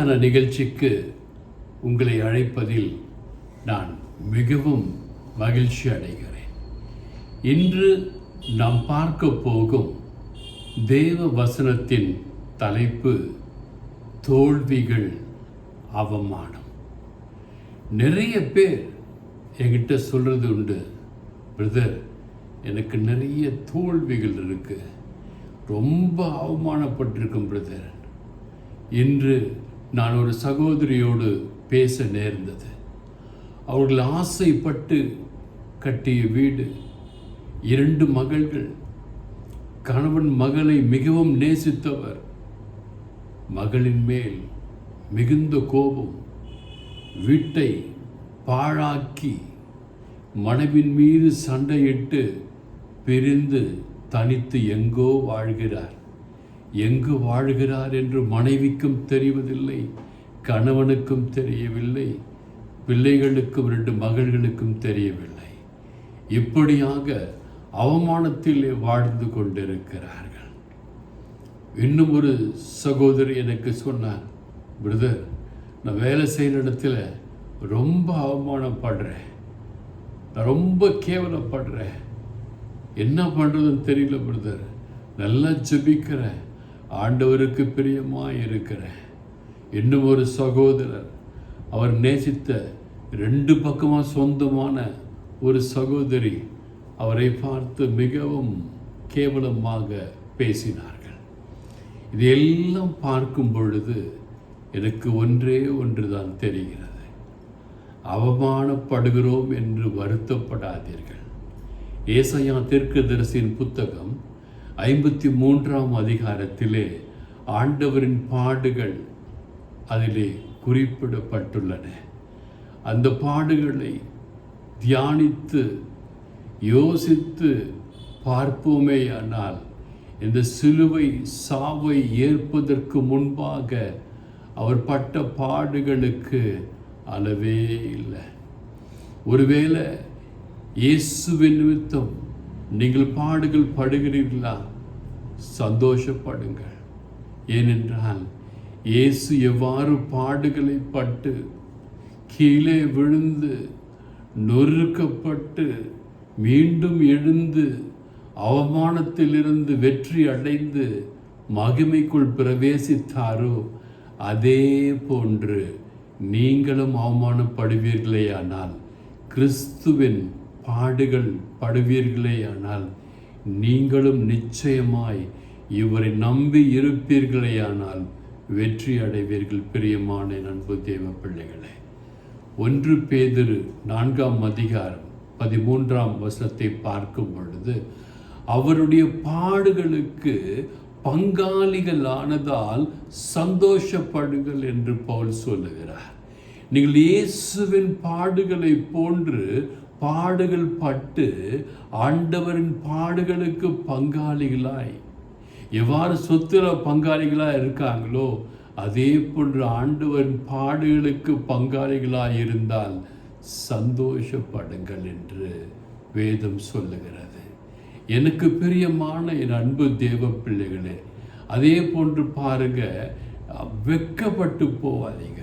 தியான நிகழ்ச்சிக்கு உங்களை அழைப்பதில் நான் மிகவும் மகிழ்ச்சி அடைகிறேன். இன்று நாம் பார்க்க போகும் தேவ வசனத்தின் தலைப்பு தோல்விகள் அவமானம். நிறைய பேர் என்கிட்ட சொல்கிறது உண்டு பிரதர் எனக்கு நிறைய தோல்விகள் இருக்குது ரொம்ப அவமானப்பட்டிருக்கும் பிரதர். இன்று நான் ஒரு சகோதரியோடு பேச நேர்ந்தது. அவர்கள் ஆசைப்பட்டு கட்டிய வீடு இரண்டு மகள்கள். கணவன் மகளை மிகவும் நேசித்தவர். மகளின் மேல் மிகுந்த கோபம் வீட்டை பாழாக்கி மனைவின் மீது சண்டையிட்டு பிரிந்து தனித்து எங்கோ வாழ்கிறார். எங்கு வாழ்கிறார் என்று மனைவிக்கும் தெரிவதில்லை கணவனுக்கும் தெரியவில்லை பிள்ளைகளுக்கும் ரெண்டு மகள்களுக்கும் தெரியவில்லை. இப்படியாக அவமானத்திலே வாழ்ந்து கொண்டிருக்கிறார்கள். இன்னும் ஒரு சகோதரி எனக்கு சொன்னார் பிரதர் நான் வேலை செய்கிற இடத்துல ரொம்ப அவமானப்படுறேன் நான் ரொம்ப கேவலப்படுறேன். என்ன பண்ணுறதுன்னு தெரியல பிரதர். நல்லா ஜபிக்கிறேன். ஆண்டவருக்கு பிரியமாக இருக்கிற இன்னும் ஒரு சகோதரர். அவர் நேசித்த ரெண்டு பக்கமாக சொந்தமான ஒரு சகோதரி அவரை பார்த்து மிகவும் கேவலமாக பேசினார்கள். இதையெல்லாம் பார்க்கும் பொழுது எனக்கு ஒன்றே ஒன்று தான் தெரிகிறது. அவமானப்படுகிறோம் என்று வருத்தப்படாதீர்கள். ஏசையா தீர்க்கதரிசியின் புத்தகம் ஐம்பத்தி மூன்றாம் அதிகாரத்திலே ஆண்டவரின் பாடுகள் அதிலே குறிப்பிடப்பட்டுள்ளன. அந்த பாடுகளை தியானித்து யோசித்து பார்ப்போமேயானால் இந்த சிலுவை சாவை ஏற்பதற்கு முன்பாக அவர் பட்ட பாடுகளுக்கு அளவே இல்லை. ஒருவேளை இயேசுவின் நிமித்தம் நீங்கள் பாடுகள் படுகிறீர்களா? சந்தோஷப்படுங்கள். ஏனென்றால் இயேசு எவ்வாறு பாடுகளை பட்டு கீழே விழுந்து நொறுக்கப்பட்டு மீண்டும் எழுந்து அவமானத்திலிருந்து வெற்றி அடைந்து மகிமைக்குள் பிரவேசித்தாரோ அதே போன்று நீங்களும் அவமானப்படுவீர்களேயானால் கிறிஸ்துவின் பாடுகள் படுவீர்களேயானால் நீங்களும் நிச்சயமாய் இவரை நம்பி இருப்பீர்களேயானால் வெற்றி அடைவீர்கள் பிரியமான அன்பு தேவ பிள்ளைகளே. ஒன்று பேதிரு நான்காம் அதிகாரம் பதிமூன்றாம் வசனத்தை பார்க்கும் பொழுது அவருடைய பாடுகளுக்கு பங்காளிகளானதால் சந்தோஷப்படுங்கள் என்று பவுல் சொல்லுகிறார். நீங்கள் இயேசுவின் பாடுகளை போன்று பாடுகள் பட்டு ஆண்டவரின் பாடுகளுக்கு பங்காளிகளாய். எவ்வாறு சொத்துல பங்காளிகளாக இருக்காங்களோ அதே போன்று ஆண்டவரின் பாடுகளுக்கு பங்காளிகளாக இருந்தால் சந்தோஷப்படுங்கள் என்று வேதம் சொல்லுகிறது. எனக்கு பிரியமான என் அன்பு தேவ பிள்ளைகளே அதே போன்று பாருங்க வெக்கப்பட்டு போவாதீங்க.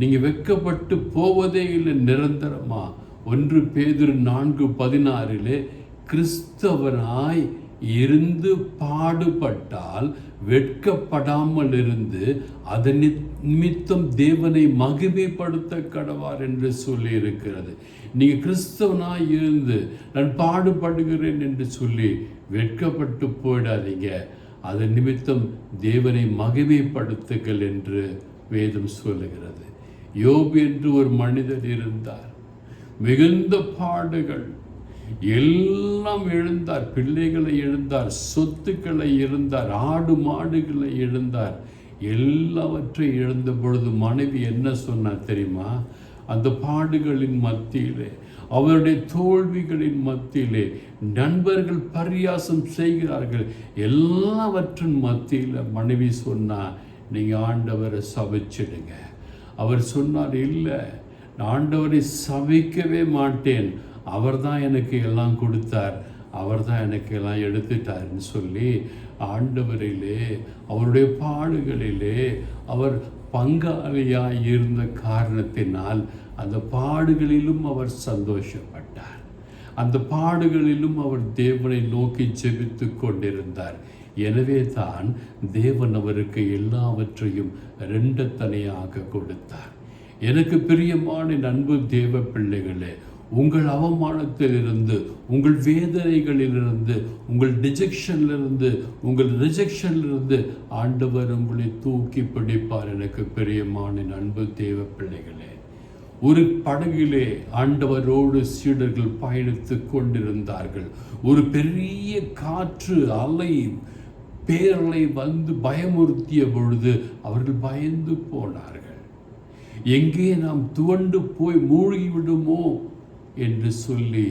நீங்கள் வெக்கப்பட்டு போவதே இல்லை நிரந்தரமாக ஒன்று பேதிரு நான்கு பதினாறிலே கிறிஸ்தவனாய் இருந்து பாடுபட்டால் வெட்கப்படாமல் இருந்து அதன் நிமித்தம் தேவனை மகிமைப்படுத்த கடவார் என்று சொல்லி இருக்கிறது நீங்க கிறிஸ்தவனாய் இருந்து நான் பாடுபடுகிறேன் என்று சொல்லி வெட்கப்பட்டு போயிடாதீங்க. அதன் நிமித்தம் தேவனை மகிமைப்படுத்துங்கள் என்று வேதம் சொல்லுகிறது. யோபு என்று ஒரு மனிதர் இருந்தார். மிகுந்த பாடுகள். எல்லாம் எழுந்தார் பிள்ளைகளை எழுந்தார் சொத்துக்களை எழுந்தார் ஆடு மாடுகளை எழுந்தார். எல்லாவற்றையும் எழுந்த பொழுது மனைவி என்ன சொன்னார் தெரியுமா? அந்த பாடுகளின் மத்தியிலே அவருடைய தோல்விகளின் மத்தியிலே நண்பர்கள் பரியாசம் செய்கிறார்கள். எல்லாவற்றின் மத்தியில் மனைவி சொன்னா நீங்கள் ஆண்டவரை சபிச்சிடுங்க. அவர் சொன்னார் இல்லை ஆண்டவரை சபிக்கவே மாட்டேன். அவர் தான் எனக்கு எல்லாம் கொடுத்தார். அவர் தான் எனக்கு எல்லாம் எடுத்துட்டாருன்னு சொல்லி ஆண்டவரிலே அவருடைய பாடுகளிலே அவர் பங்காளியாய் இருந்த காரணத்தினால் அந்த பாடுகளிலும் அவர் சந்தோஷப்பட்டார். அந்த பாடுகளிலும் அவர் தேவனை நோக்கி ஜெபித்து கொண்டிருந்தார். எனவே தான் தேவன் அவருக்கு எல்லாவற்றையும் ரெண்டத்தனையாக கொடுத்தார். எனக்கு பிரியமான அன்பு தேவ பிள்ளைகளே உங்கள் அவமானத்திலிருந்து உங்கள் வேதனைகளிலிருந்து உங்கள் டிஜெக்ஷன்லிருந்து உங்கள் ரிஜெக்ஷன்லிருந்து ஆண்டவர் உங்களை தூக்கி பிடிப்பார். எனக்கு பிரியமான அன்பு தேவ பிள்ளைகளே ஒரு படகிலே ஆண்டவரோடு சீடர்கள் பயணித்து கொண்டிருந்தார்கள். ஒரு பெரிய காற்று அலை பேரலை வந்து பயமுறுத்திய பொழுது அவர்கள் பயந்து போனார்கள். எங்கே நாம் துவண்டு போய் மூழ்கி விடுமோ என்று சொல்லி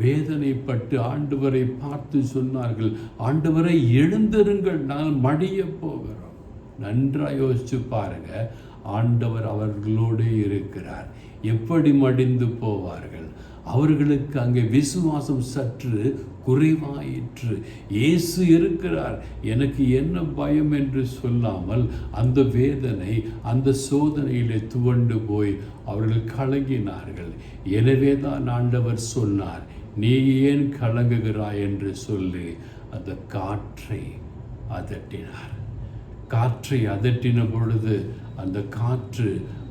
வேதனைப்பட்டு ஆண்டவரை பார்த்து சொன்னார்கள். ஆண்டவரை எழுந்திருங்கள் நான் மடிய போகிறோம். நன்றாக யோசிச்சு பாருங்க ஆண்டவர் அவர்களோடே இருக்கிறார். எப்படி மடிந்து போவார்கள்? அவர்களுக்கு அங்கே விசுவாசம் சற்று குறைவாயிற்று. இயேசு இருக்கிறார். எனக்கு என்ன பயம் என்று சொல்லாமல் அந்த வேதனை அந்த சோதனையிலே துவண்டு போய் அவர்கள் கலங்கினார்கள். எனவே தான் ஆண்டவர் சொன்னார் நீ ஏன் கலங்குகிறாய்? என்று சொல்லி அந்த காற்றை அதட்டினார். காற்றை அதட்டின பொழுது அந்த காற்று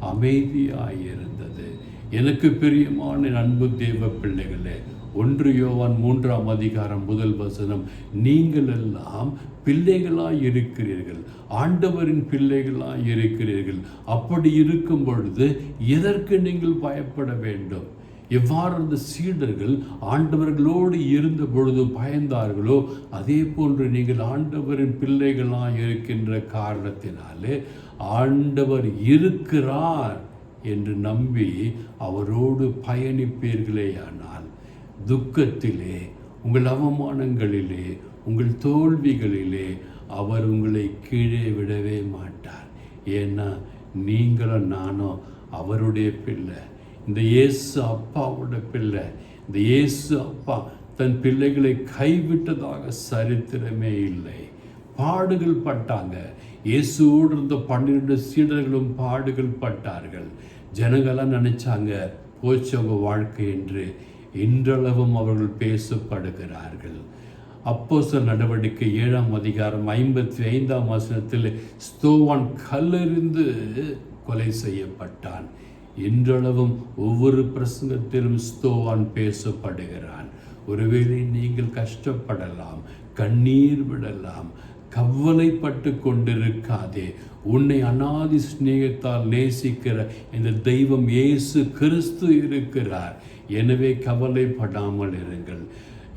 அமைதியாயிருந்தது எனக்கு பிரியமான அன்பு தேவ பிள்ளைகளே ஒன்று யோவான் மூன்றாம் அதிகாரம் முதல் வசனம் நீங்கள் எல்லாம் பிள்ளைகளாய் இருக்கிறீர்கள் ஆண்டவரின் பிள்ளைகளாய் இருக்கிறீர்கள் அப்படி இருக்கும் பொழுது எதற்கு நீங்கள் பயப்பட வேண்டும்? எவ்வாறு அந்த சீடர்கள் ஆண்டவர்களோடு இருந்த பொழுது பயந்தார்களோ அதே போன்று நீங்கள் ஆண்டவரின் பிள்ளைகளாக இருக்கின்ற காரணத்தினாலே ஆண்டவர் இருக்கிறார். என்று நம்பி அவரோடு பயணிப்பீர்களேயானால் துக்கத்திலே உங்கள் அவமானங்களிலே உங்கள் தோல்விகளிலே அவர் உங்களை கீழே விடவே மாட்டார். ஏன்னா நீங்களும் நானும் அவருடைய பிள்ளை. இந்த இயேசு அப்பாவோட பிள்ளை. இந்த இயேசு அப்பா தன் பிள்ளைகளை கைவிட்டதாக சரித்திரமே இல்லை. பாடுகள் பட்டாங்க. இயேசுவோடு இருந்த பன்னிரெண்டு சீடர்களும் பாடுகள் பட்டார்கள். ஜனங்களாம் நினைச்சாங்க போச்சு அவங்க வாழ்க்கை என்று இன்றளவும் அவர்கள் பேசப்படுகிறார்கள். அப்போஸ்தல நடவடிக்கை ஏழாம் அதிகாரம் ஐம்பத்தி ஐந்தாம் வசனத்தில் ஸ்தோவான் கல்லெறிந்து கொலை செய்யப்பட்டான். இன்றளவும் ஒவ்வொரு பிரசங்கத்திலும் ஸ்தோவான் பேசப்படுகிறான். ஒருவேளை நீங்கள் கஷ்டப்படலாம் கண்ணீர் விடலாம் கவலைப்பட்டு கொண்டிருக்காதே. உன்னை அனாதி சிநேகத்தால் நேசிக்கிற இந்த தெய்வம் இயேசு கிறிஸ்து இருக்கிறார். எனவே கவலைப்படாமல் இருங்கள்.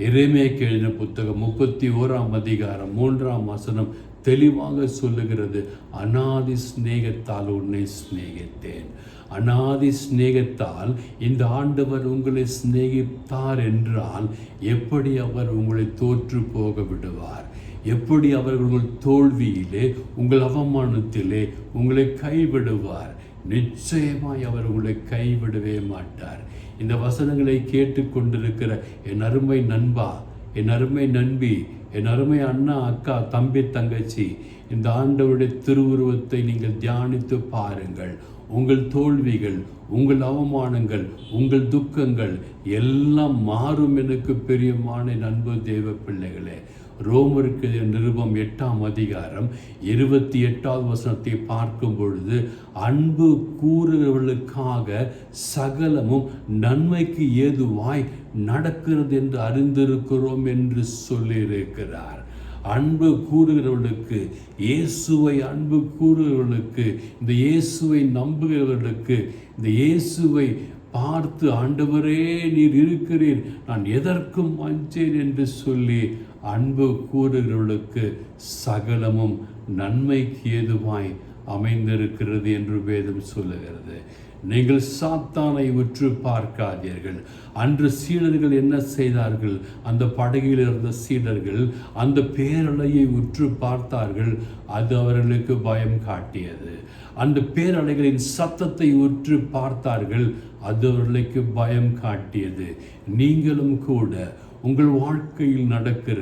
இறைமே எழுதின புத்தகம் முப்பத்தி ஓராம் அதிகாரம் மூன்றாம் வசனம் தெளிவாக சொல்லுகிறது அனாதி சிநேகத்தால் உன்னை சிநேகித்தேன். அனாதி சிநேகத்தால் இந்த ஆண்டவர் உங்களை சிநேகித்தார் என்றால் எப்படி அவர் உங்களை தோற்று போக விடுவார்? எப்படி அவர் உங்கள் தோல்வியிலே உங்கள் அவமானத்திலே உங்களை கைவிடுவார்? நிச்சயமாய் அவர் உங்களை கைவிடவே மாட்டார். இந்த வசனங்களை கேட்டுக்கொண்டிருக்கிற என் அருமை நண்பா என் அருமை நண்பி என் அருமை அண்ணா அக்கா தம்பி தங்கச்சி இந்த ஆண்டவருடைய திருவுருவத்தை நீங்கள் தியானித்து பாருங்கள். உங்கள் தோல்விகள் உங்கள் அவமானங்கள் உங்கள் துக்கங்கள் எல்லாம் மாறும் எனக்கு பெரியமான நண்பு தேவ பிள்ளைகளே ரோமருக்கு நிருபம் எட்டாம் அதிகாரம் இருபத்தி எட்டாவது வசனத்தை பார்க்கும் பொழுது அன்பு கூறுகிறவர்களுக்காக சகலமும் நன்மைக்கு ஏதுவாய் நடக்கிறது என்று அறிந்திருக்கிறோம் என்று சொல்லியிருக்கிறார். அன்பு கூறுகிறவர்களுக்கு இயேசுவை அன்பு கூறுகிறவர்களுக்கு இந்த இயேசுவை நம்புகிறவர்களுக்கு இந்த இயேசுவை பார்த்து ஆண்டவரே நீர் இருக்கிறீர் நான் எதற்கும் வஞ்சேன் என்று சொல்லி அன்பு கூறுகிறவர்களுக்கு சகலமும் நன்மைக்கு ஏதுவாய் அமைந்திருக்கிறது என்று வேதம் சொல்லுகிறது. நீங்கள் சாத்தானை உற்று பார்க்காதீர்கள். அன்று சீடர்கள் என்ன செய்தார்கள்? அந்த படகில் இருந்த சீடர்கள் அந்த பேரலையை உற்று பார்த்தார்கள். அது அவர்களுக்கு பயம் காட்டியது. அந்த பேரலைகளின் சத்தத்தை உற்று பார்த்தார்கள். அது அவர்களுக்கு பயம் காட்டியது. நீங்களும் கூட உங்கள் வாழ்க்கையில் நடக்கிற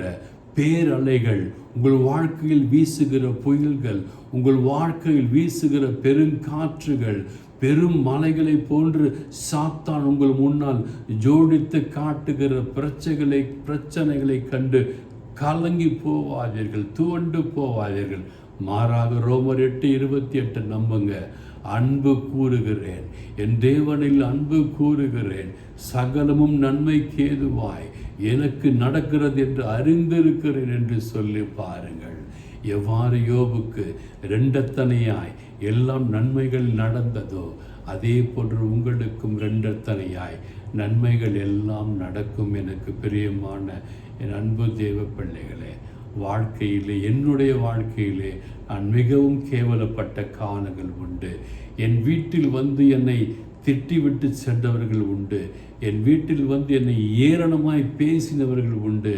பேரலைகள் உங்கள் வாழ்க்கையில் வீசுகிற புயல்கள் உங்கள் வாழ்க்கையில் வீசுகிற பெருங்காற்றுகள் பெரும் மலைகளை போன்று சாத்தான் உங்கள் முன்னால் ஜோடித்து காட்டுகிற பிரச்சனைகளை பிரச்சனைகளை கண்டு கலங்கி போவாதீர்கள் துவண்டு போவாதீர்கள். மாறாக ரோமர் எட்டு இருபத்தி எட்டு நம்புங்க அன்பு கூறுகிறேன் என் தேவனில் அன்பு கூறுகிறேன் சகலமும் நன்மைக்கு ஏதுவாய் எனக்கு நடக்கிறது என்று அறிந்திருக்கிறேன் என்று சொல்லி பாருங்கள். எவ்வாறு யோபுக்கு ரெண்டத்தனையாய் எல்லாம் நன்மைகள் நடந்ததோ அதே போன்று உங்களுக்கும் ரெண்டத்தனையாய் நன்மைகள் எல்லாம் நடக்கும் எனக்கு பிரியமான என் அன்பு தேவ பிள்ளைகளே. வாழ்க்கையிலே என்னுடைய வாழ்க்கையிலே நான் மிகவும் கேவலப்பட்ட காலங்கள் உண்டு. என் வீட்டில் வந்து என்னை திட்டிவிட்டு சென்றவர்கள் உண்டு. என் வீட்டில் வந்து என்னை ஏரணமாய் பேசினவர்கள் உண்டு.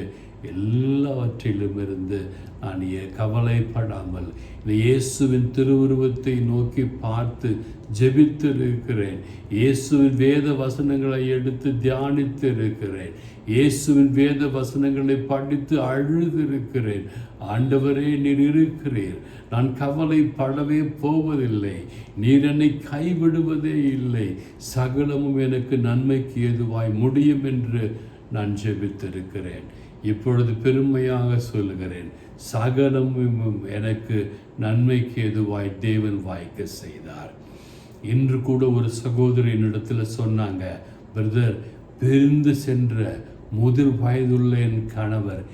எல்லாவற்றிலும் இருந்து நான் கவலைப்படாமல் இந்த இயேசுவின் திருவுருவத்தை நோக்கி பார்த்து ஜெபித்து இருக்கிறேன் இயேசுவின் வேத வசனங்களை எடுத்து தியானித்து இருக்கிறேன் இயேசுவின் வேத வசனங்களை படித்து அழுது இருக்கிறேன் ஆண்டவரே நீர் இருக்கிறீர். நான் கவலைப்படவே போவதில்லை. நீர் என்னை கைவிடுவதே இல்லை. சகலமும் எனக்கு நன்மைக்கு ஏதுவாய் முடியும் என்று நான் ஜெபித்திருக்கிறேன். இப்பொழுது பெருமையாக சொல்லுகிறேன் சகலமும் எனக்கு நன்மைக்கு ஏதுவாய் தேவன் வாய்க்க செய்தார். இன்று கூட ஒரு சகோதரி என்னிடத்தில் சொன்னாங்க பிரதர் பிரிந்து சென்ற முதிர் வயதுள்ள என் கணவர்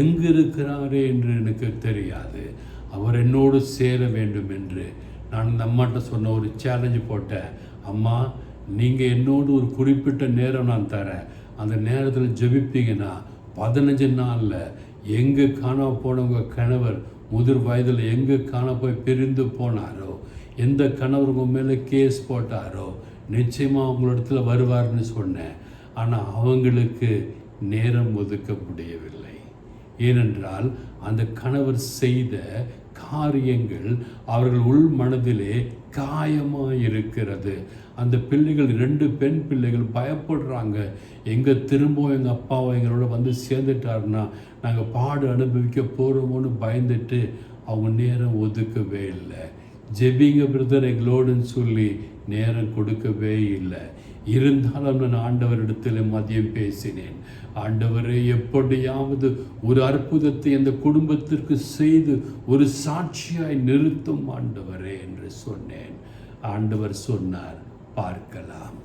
எங்கு இருக்கிறாரே என்று எனக்கு தெரியாது. அவர் என்னோடு சேர வேண்டும் என்று. நான் இந்த அம்மாட்ட சொன்ன ஒரு சேலஞ்சு போட்டேன். அம்மா நீங்கள் என்னோடு ஒரு குறிப்பிட்ட நேரம் நான் தரேன் அந்த நேரத்தில் ஜெபிப்பீங்கன்னா பதினஞ்சு நாளில் எங்கே காணாமல் போனவங்க கணவர் முதிர் வயதில் எங்கே காண போய் பிரிந்து போனாரோ எந்த கணவர் உங்கள் மேலே கேஸ் போட்டாரோ நிச்சயமாக உங்களிடத்துல வருவார்னு சொன்னேன். ஆனால் அவங்களுக்கு நேரம் ஒதுக்க முடியவில்லை. ஏனென்றால் அந்த கணவர் செய்த காரியங்கள் அவர்கள் உள் மனதிலே காயமாக இருக்கிறது அந்த பிள்ளைகள் ரெண்டு பெண் பிள்ளைகள் பயப்படுறாங்க. எங்கே திரும்பவும் எங்கள் அப்பாவை எங்களோட வந்து சேர்ந்துட்டாருன்னா நாங்கள் பாடு அனுபவிக்க போகிறோமோன்னு பயந்துட்டு அவங்க நேரம் ஒதுக்கவே இல்லை. ஜெபிங்க பிரதர் எங்களோடுன்னு சொல்லி நேரம் கொடுக்கவே இல்லை. இருந்தாலும் நான் ஆண்டவரிடத்தில் மதியம் பேசினேன். ஆண்டவரே எப்படியாவது ஒரு அற்புதத்தை அந்த குடும்பத்திற்கு செய்து ஒரு சாட்சியாய் நிறுத்தும் ஆண்டவரே என்று சொன்னேன். ஆண்டவர் சொன்னார் பார்க்கலாம்.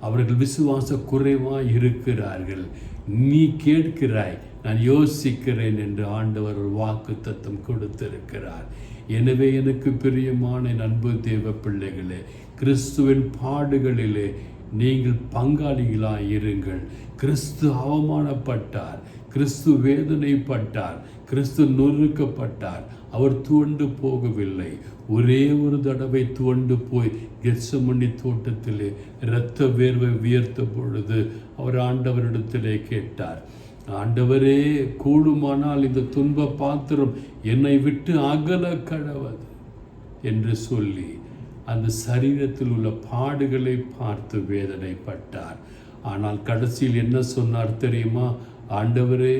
அவர்கள் விசுவாச குறைவாக இருக்கிறார்கள். நீ கேட்கிறாய் நான் யோசிக்கிறேன் என்று ஆண்டவர் வாக்கு தத்தம் கொடுத்திருக்கிறார். எனவே எனக்கு பிரியமான என் அன்பு தேவ பிள்ளைகளே கிறிஸ்துவின் பாடுகளிலே நீங்கள் பங்காளிகளாக இருங்கள். கிறிஸ்து அவமானப்பட்டார். கிறிஸ்து வேதனைப்பட்டார். கிறிஸ்து நொறுக்கப்பட்டார். அவர் துவண்டு போகவில்லை. ஒரே ஒரு தடவை துவண்டு போய் கெச்சமணி தோட்டத்திலே இரத்த வேர்வை வியர்த்த பொழுது அவர் ஆண்டவரிடத்திலே கேட்டார் ஆண்டவரே கூடுமானால் இந்த துன்ப பாத்திரம் என்னை விட்டு அகல கடவது? என்று சொல்லி அந்த சரீரத்தில் உள்ள பாடுகளை பார்த்து வேதனைப்பட்டார். ஆனால் கடைசியில் என்ன சொன்னார் தெரியுமா? ஆண்டவரே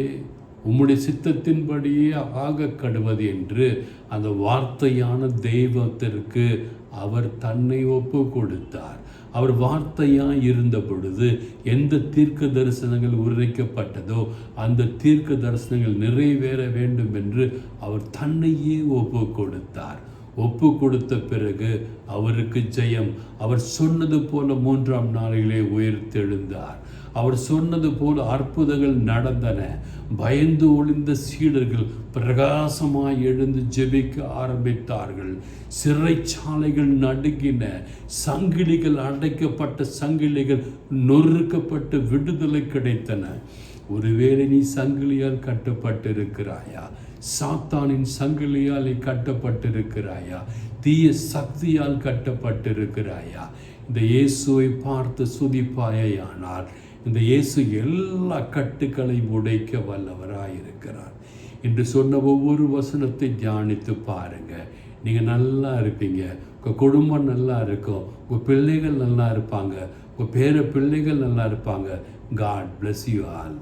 உம்முடைய சித்தத்தின்படியே ஆக கடுவது என்று அந்த வார்த்தையான தெய்வத்திற்கு அவர் தன்னை ஒப்பு கொடுத்தார். அவர் வார்த்தையாக இருந்த பொழுது எந்த தீர்க்க தரிசனங்கள் உரைக்கப்பட்டதோ அந்த தீர்க்க தரிசனங்கள் நிறைவேற வேண்டும் என்று அவர் தன்னையே ஒப்பு கொடுத்தார். ஒப்பு கொடுத்த பிறகு அவருக்கு ஜெயம். அவர் சொன்னது போல மூன்றாம் நாளிலே உயிர்த்தெழுந்தார். அவர் சொன்னது போல அற்புதங்கள் நடந்தன. பயந்து ஒளிந்த சீடர்கள் பிரகாசமாய் எழுந்து ஜெபிக்க ஆரம்பித்தார்கள். சிறைச்சாலைகள் நடுங்கின. சங்கிலிகள் அடைக்கப்பட்ட சங்கிலிகள் நொறுக்கப்பட்டு விடுதலை கிடைத்தன. ஒருவேளை நீ சங்கிலியால் கட்டப்பட்டிருக்கிறாயா? சாத்தானின் சங்கிலியால் நீ கட்டப்பட்டிருக்கிறாயா? தீய சக்தியால் கட்டப்பட்டிருக்கிறாயா? இந்த இயேசுவை பார்த்து சுதிப்பாயானால் இந்த இயேசு எல்லா கட்டுக்களையும் உடைக்க வல்லவராயிருக்கிறார். என்று சொன்ன ஒவ்வொரு வசனத்தை தியானித்து பாருங்க. நீங்கள் நல்லா இருப்பீங்க. உங்கள் குடும்பம் நல்லா இருக்கும். உங்கள் பிள்ளைகள் நல்லா இருப்பாங்க. உங்கள் பேர பிள்ளைகள் நல்லா இருப்பாங்க. God bless you all